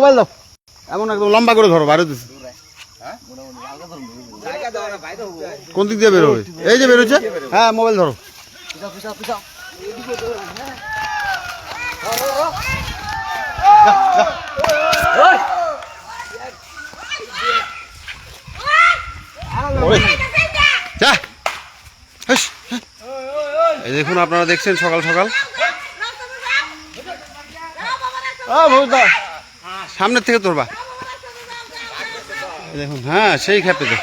Mobile দাও। এমন একদম লম্বা করে ধরো বাইরে দিচ্ছি কোন দিক দিয়ে বেরোবে? এই যে বেরোচ্ছে? হ্যাঁ মোবাইল ধরো। হ্যাঁ। এই দেখুন আপনারা দেখছেন সকাল সকাল। সামনের থেকে তোরবা। দেখুন হ্যাঁ সেই খেপে তো।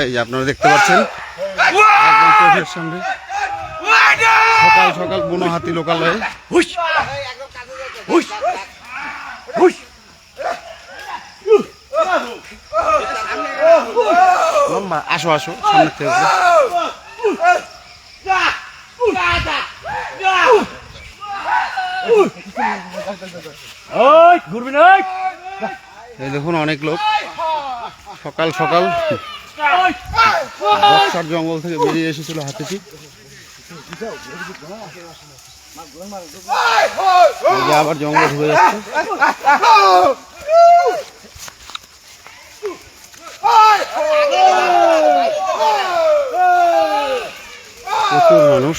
এই যে আপনারা দেখতে পাচ্ছেন। একদম চোখের সামনে। সকাল সকাল বুনো হাতি লোকালয়ে আসো আসো সামনের থেকে। এই দেখুন অনেক লোক। সকাল সকাল। বক্সার জঙ্গল থেকে বেরিয়ে এসেছিল হাতিটি। আবার জঙ্গল ঢুকে যাচ্ছে। প্রচুর মানুষ।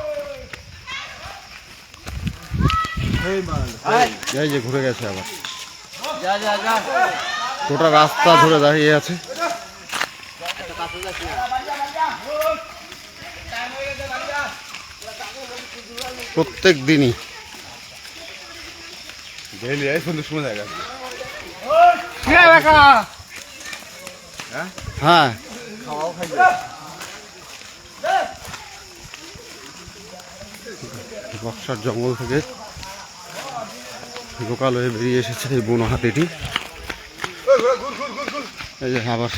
এই যে ঘুরে গেছে আবার। গোটা রাস্তা ধরে দাঁড়িয়ে আছে। প্রত্যেক দিনই। জায়গা হ্যাঁ। বক্সার জঙ্গল থেকে লোকাল হয়ে বেরিয়ে এসেছে এই বোনো হাতিটি। এই যে আবার